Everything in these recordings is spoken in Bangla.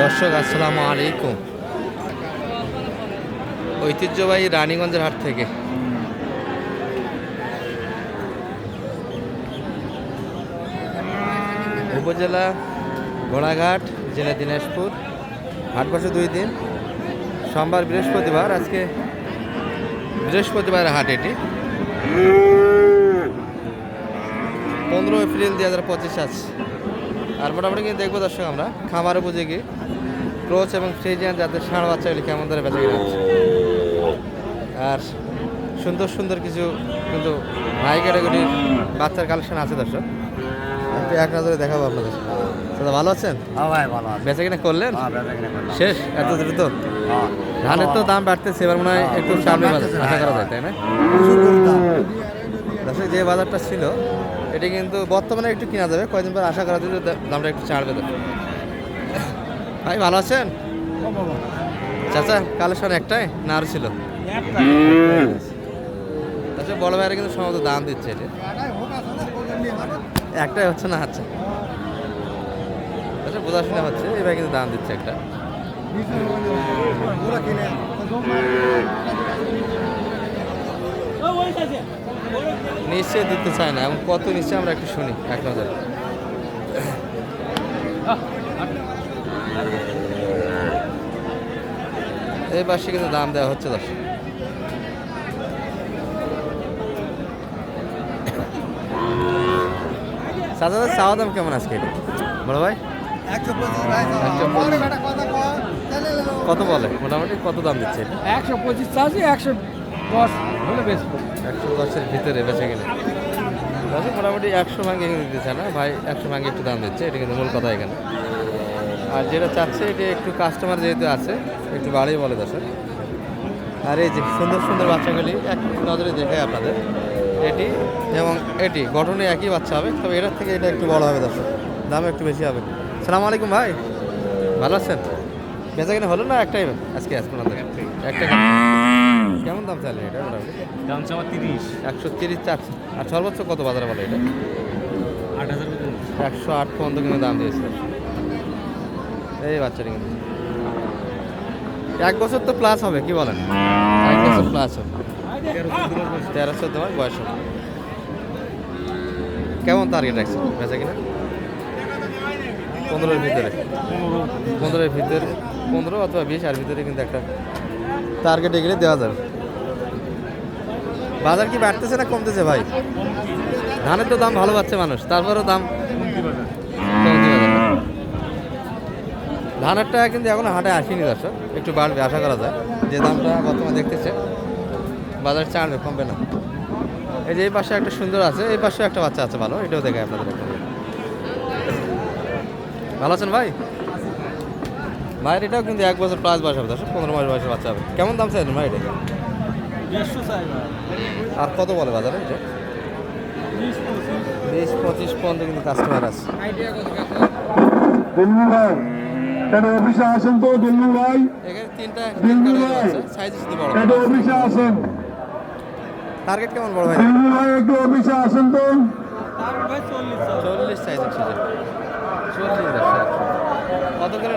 দর্শক, আসসালামু আলাইকুম। ঐতিহ্যবাহী রানীগঞ্জের হাট থেকে। উপজেলা ঘোড়াঘাট জেলা দিনাজপুর। হাট বসে দুই দিন। সোমবার বৃহস্পতিবার, আজকে বৃহস্পতিবার হাট এটি। পনেরো এপ্রিল দুই হাজার পঁচিশ আছে আর মোটামুটি কিন্তু দেখব দর্শক আমরা, খামার উপযোগী। ক্রোচ এবং ফ্রিজিয়ান যাদের ষাঁড় বাচ্চাগুলি কেমন ধরে বেঁচে কিনা হচ্ছে। আর সুন্দর সুন্দর কিছু কিন্তু হাই ক্যাটাগরির বাচ্চার কালেকশন আছে দর্শক। একটু এক নজরে দেখাবো আপনাদের। দাদা ভালো আছেন? হ্যাঁ ভাই ভালো বেচা কিনা করলেন? হ্যাঁ কিনা শেষ? এত দ্রুত? হ্যাঁ। ধানের তো দাম বাড়তেছে এবার মনে হয় একটু বাড়তেছে, আশা করা যায় তাই না? দর্শক যে বাজারটা ছিল এটি কিন্তু বর্তমানে একটু কিনা যাবে কয়েকদিন পর আশা করা যায় দামটা একটু ছাড়বে ভাই, ভালো আছেন? চাচা কালেকশন একটাই? না আরও ছিল? আচ্ছা বড় ভাইয়েরা কিন্তু সম্ভবত দাম দিচ্ছে এটা। একটাই হচ্ছে না আচ্ছা। আচ্ছা বোঝাশোনা হচ্ছে এবার কিন্তু দাম দিচ্ছে একটা। নিশ্চয় দিতে চায় না, এবং কত নিশ্চয় আমরা একটু শুনি, এক নজরে। এই পাশে কিন্তু দাম দেওয়া হচ্ছে দশ সাজাদের চাওয়া দাম কেমন আজকে? বড় ভাই। কত বলে? মোটামুটি কত দাম দিচ্ছে? একশো পঁচিশ চাষি একশো দশ, হলে বেশ। একশো দশের ভিতরে বেঁচে গেলে। মোটামুটি একশো ভাঙে দিচ্ছে না। ভাই, একশো ভাঙে একটু দাম দিচ্ছে, এটা কিন্তু মূল কথা এখানে। আর যেটা চাচ্ছে এটা একটু কাস্টমার যেহেতু আছে একটু বাড়িয়ে বলে দশের আর এই যে সুন্দর সুন্দর বাচ্চাগুলি এক নজরে দেখে আপনাদের। এটি এবং এটি গঠনে একই বাচ্চা হবে তবে এটার থেকে এটা একটু বড় হবে দর্শক। দাম একটু বেশি হবে। সালাম আলাইকুম ভাই। ভালো আছেন? বেচা কিনা হলো না একটাই আজকে আজকে একটা কেমন দাম চাইলেন এটা মোটামুটি? দাম চাওয়া তিরিশ। একশো তিরিশ চারশো আর সর্বোচ্চ কত বাজারে বলে এটা? আট হাজার একশো আট পর্যন্ত কিন্তু দাম দিয়েছে। এই বাচ্চাটি কিন্তু। এক বছর তো প্লাস হবে, কি বলেন? এক বছর প্লাস হবে। তেরো চোদ্দ মাস বয়স হবে। কেমন টার্গেট রাখছে? বেচা কিনা? পনেরোর ভিতরে। পনেরোর ভিতরে, পনেরো অথবা বিশ, আর ভিতরে কিন্তু একটা টার্গেট এগুলো দেওয়া যাবে। বাজার কি বাড়তেছে না কমতেছে ভাই? ধানের তো দাম ভালো পাচ্ছে মানুষ, তারপরেও দাম কমতি বাজার। ধানেরটা কিন্তু এখনও হাটে আসেনি দর্শক একটু বাড়বে আশা করা যায়। যে দামটা বর্তমানে দেখতেছে বাজার চাড়বে কমবে না। এই যে এই পাশে একটা সুন্দর আছে এই পাশে একটা বাচ্চা আছে ভালো এটাও দেখায় আপনাদের ভালো আছেন ভাই? ভাইয়ের এটাও কিন্তু এক বছর প্লাস বয়স হবে দর্শক পনেরো মাস বয়সের বাচ্চা হবে। কেমন দাম চাইছেন ভাই এটা? আর কত বলে বাজারে এটা? বিশ পঁচিশ পর্যন্ত কিন্তু কাস্টমার আছে। এটা অফিসে আসেন তো দিল্লু ভাই। এখানে দিল্লু ভাই। সাইজ শুধু বড় এটা অফিসে আসেন। টার্গেট কেমন বড় ভাই? দিল্লু ভাই একটু অফিসে আসেন তো। চল্লিশ সাইজ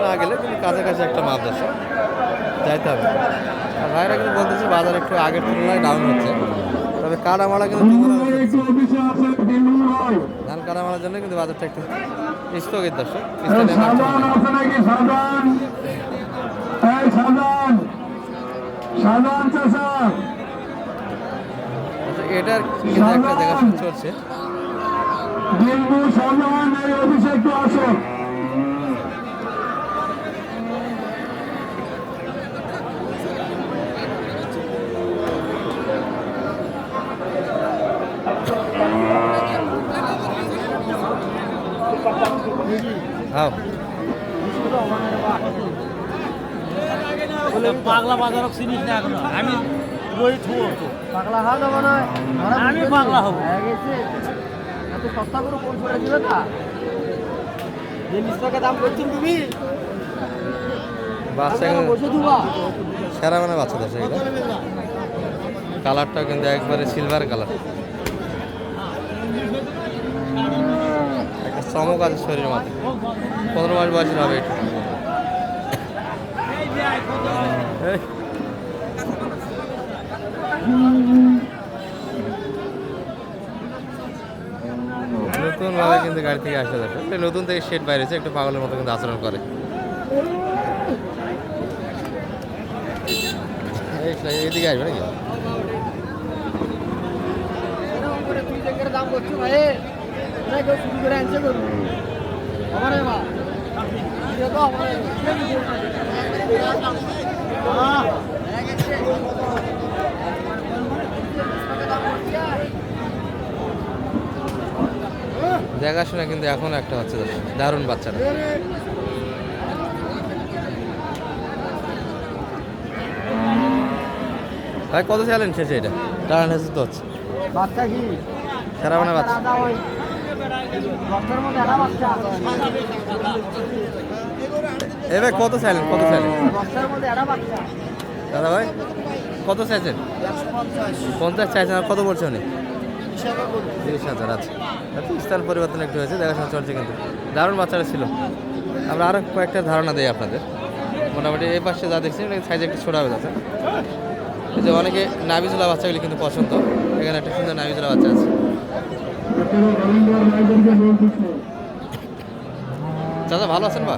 না গেলে কিন্তু কাছাকাছি একটা মাপ দশ যাইতে হবে। আর ভাইরা কিন্তু বলতেছে বাজার একটু আগের তুলনায় ডাউন হচ্ছে। তবে কাটা মারা কিন্তু ধান কাটা মারার জন্য কিন্তু বাজারটা একটু স্থগিত দর্শক। আচ্ছা, এটার কিন্তু একটা দেখাশোনা চলছে। দিল্লু হ্যাঁ। পাগলা বাজারক চিনিস না এখনও। আমি রোহিত হব পাগলা হাত হবে না। আমি পাগলা হব। এত সস্তা করে কোন করে দিবে তা? জিনিস টাকা দাম করছেন তুমি? বাচ্চা কিন্তু বসে দুবা সেরা মানে বাচ্চা দশ এগুলো কিন্তু একবারে সিলভার কালার। চমক আছে শরীরের মাঝে পনেরো মাস বয়সের হবে একটু নতুন কিন্তু গাড়ি থেকে আসা যাচ্ছে। নতুন থেকে শেড বাইরেছে একটু পাগলের মতো কিন্তু আচরণ করে। এদিকে আসবে নাকি? দাম করছ ভাই? দেখাশোনা কিন্তু এখন একটা হচ্ছে দারুণ বাচ্চারা ভাই কত চ্যালেঞ্জ শেষে এটা? টার্ন হেসে তো হচ্ছে। বাচ্চা কি? সারা মানে বাচ্চা রাজা ওই বাচ্চার মধ্যে একটা বাচ্চা এ ভাই কত চাইলেন? কত চাইলেন? দাদা ভাই, কত চাইছেন? পঞ্চাশ চাইছেন, আর কত বলছে উনি? তিরিশ হাজার আচ্ছা। স্থান পরিবর্তন একটু হয়েছে দেখাশোনা চলছে কিন্তু। দারুণ বাচ্চারা ছিল। আমরা আরও কয়েকটা ধারণা দিই আপনাদের। মোটামুটি এই পাশে যা দেখছি সাইজ একটু ছোটো যাচ্ছে। এই যে অনেকে নাবিজুলা বাচ্চাগুলি কিন্তু পছন্দ। এখানে একটা সুন্দর নাবিজুলা বাচ্চা আছে। চাচা ভালো আছেন বা?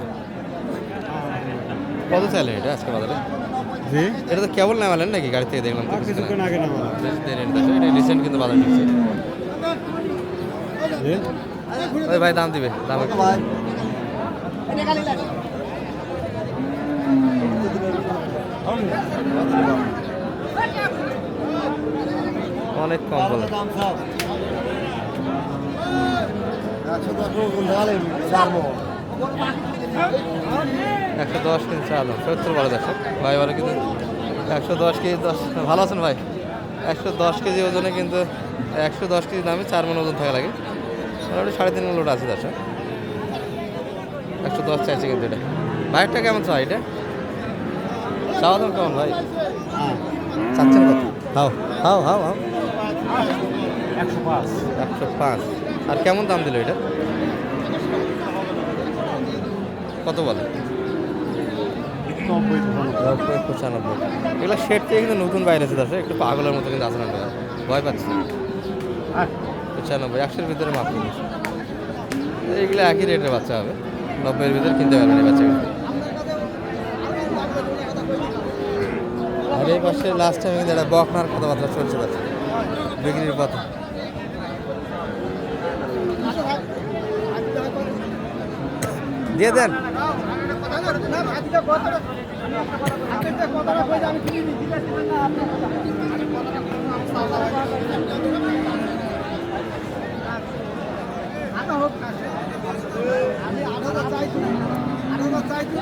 কত চাইলেন এটা আজকে বাজারে? জি। এটা তো কেবল নামালেন নাকি? গাড়ি থেকে দেখলাম কিছুক্ষণ আগে। রিসেন্ট কিন্তু বাজার ঢুকছে ওই ভাই দাম দিবে। দাম অনেক কম বলে। একশো দশ কেজি চা দাম সত্তর বারো দশ ভাই বলে কিন্তু একশো দশ কেজি দশ ভালো আছেন ভাই? একশো দশ কেজি ওজনে কিন্তু একশো দশ কেজি দামে চার মন ওজন থাকা লাগে। মোটামুটি সাড়ে তিন লোড আছে দশ একশো দশ চাইছে কিন্তু এটা। বাইকটা কেমন চাই এটা? চাওয়া দাম কেমন ভাই? চাচ্ছেন কত? হাও হাও হাও হাও। একশো পাঁচ একশো পাঁচ। আর কেমন দাম দিল এটা? কত বলে? নব্বই নব্বই পঁচানব্বই। এগুলো শেড থেকে কিন্তু নতুন বাইরে আছে একটু পাগলের মতো কিন্তু আচরণ না ভয় পাচ্ছি। পঁচানব্বই একশোর ভিতরে মাপ কিন্তু এইগুলো একই রেটের বাচ্চা হবে। নব্বইয়ের ভিতরে কিনতে পারবেন এই বাচ্চাগুলো। আর এই পাশে লাস্ট টাইম কিন্তু একটা বকনার কথাবার্তা চলছে বাচ্চা বিক্রির পথে। দিয়ে দেন। আমি আঠারো চাইছি আঠারো চাইছি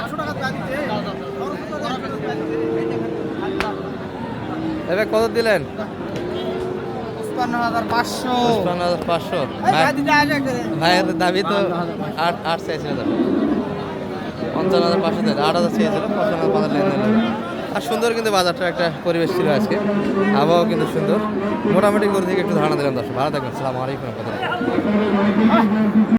একশো টাকা এবার কত দিলেন? পাঁচশো। ভাইয়ের দাবি তো আট আট চাইছিল পঞ্চান্ন হাজার পাঁচশো আট হাজার চেয়েছিল পঞ্চান্ন হাজার পাঁচ লেনদেন আর সুন্দর কিন্তু বাজারটা একটা পরিবেশ ছিল আজকে। আবহাওয়া কিন্তু সুন্দর। মোটামুটি করে থেকে একটু ধারণা দিলাম দর্শক। ভালো থাকবেন। সালাম আলাইকুম